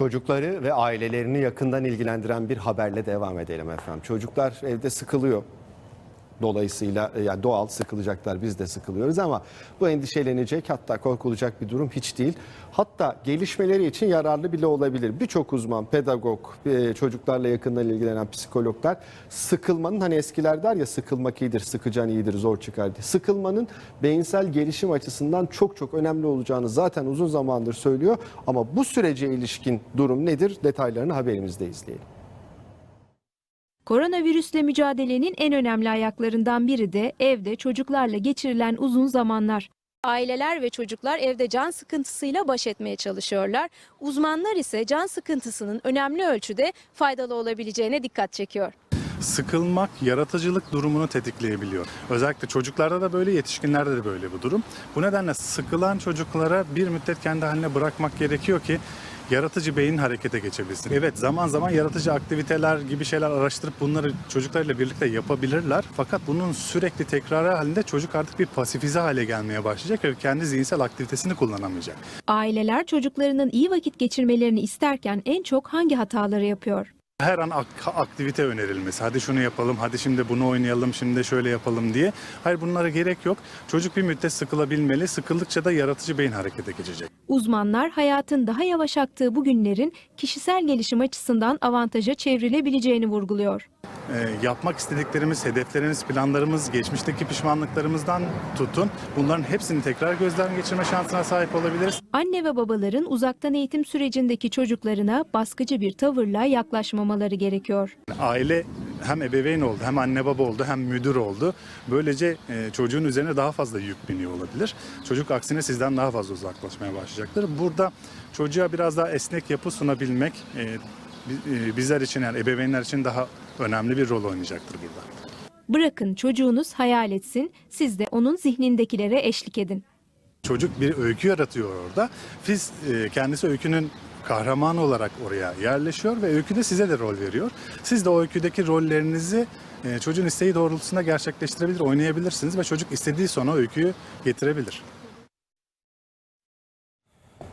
Çocukları ve ailelerini yakından ilgilendiren bir haberle devam edelim efendim. Çocuklar evde sıkılıyor. Dolayısıyla e, yani doğal sıkılacaklar biz de sıkılıyoruz ama bu endişelenecek hatta korkulacak bir durum hiç değil. Hatta gelişmeleri için yararlı bile olabilir. Birçok uzman, pedagog, e, çocuklarla yakından ilgilenen psikologlar sıkılmanın hani eskiler der ya sıkılmak iyidir, sıkıcan iyidir, zor çıkar diye. Sıkılmanın beyinsel gelişim açısından çok çok önemli olacağını zaten uzun zamandır söylüyor. Ama bu sürece ilişkin durum nedir? Detaylarını haberimizde izleyelim. Koronavirüsle mücadelenin en önemli ayaklarından biri de evde çocuklarla geçirilen uzun zamanlar. Aileler ve çocuklar evde can sıkıntısıyla baş etmeye çalışıyorlar. Uzmanlar ise can sıkıntısının önemli ölçüde faydalı olabileceğine dikkat çekiyor. sıkılmak yaratıcılık durumunu tetikleyebiliyor. Özellikle çocuklarda da böyle, yetişkinlerde de böyle bu durum. Bu nedenle sıkılan çocuklara bir müddet kendi haline bırakmak gerekiyor ki yaratıcı beyin harekete geçebilsin. Evet zaman zaman yaratıcı aktiviteler gibi şeyler araştırıp bunları çocuklarla birlikte yapabilirler. Fakat bunun sürekli tekrarı halinde çocuk artık bir pasifize hale gelmeye başlayacak ve kendi zihinsel aktivitesini kullanamayacak. Aileler çocuklarının iyi vakit geçirmelerini isterken en çok hangi hataları yapıyor? Her an ak- aktivite önerilmesi. Hadi şunu yapalım, hadi şimdi bunu oynayalım, şimdi de şöyle yapalım diye. Hayır bunlara gerek yok. Çocuk bir müddet sıkılabilmeli. Sıkıldıkça da yaratıcı beyin harekete geçecek. Uzmanlar hayatın daha yavaş aktığı bu günlerin kişisel gelişim açısından avantaja çevrilebileceğini vurguluyor. Ee, yapmak istediklerimiz, hedeflerimiz, planlarımız, geçmişteki pişmanlıklarımızdan tutun. Bunların hepsini tekrar gözden geçirme şansına sahip olabiliriz. Anne ve babaların uzaktan eğitim sürecindeki çocuklarına baskıcı bir tavırla yaklaşmamaları gerekiyor. Aile hem ebeveyn oldu, hem anne baba oldu, hem müdür oldu. Böylece e, çocuğun üzerine daha fazla yük biniyor olabilir. Çocuk aksine sizden daha fazla uzaklaşmaya başlayacaktır. Burada çocuğa biraz daha esnek yapı sunabilmek e, e, bizler için yani ebeveynler için daha önemli bir rol oynayacaktır burada. Bırakın çocuğunuz hayal etsin, siz de onun zihnindekilere eşlik edin. Çocuk bir öykü yaratıyor orada. Biz e, kendisi öykünün kahramanı olarak oraya yerleşiyor ve öyküde size de rol veriyor. Siz de o öyküdeki rollerinizi e, çocuğun isteği doğrultusunda gerçekleştirebilir, oynayabilirsiniz ve çocuk istediği sona öyküyü getirebilir.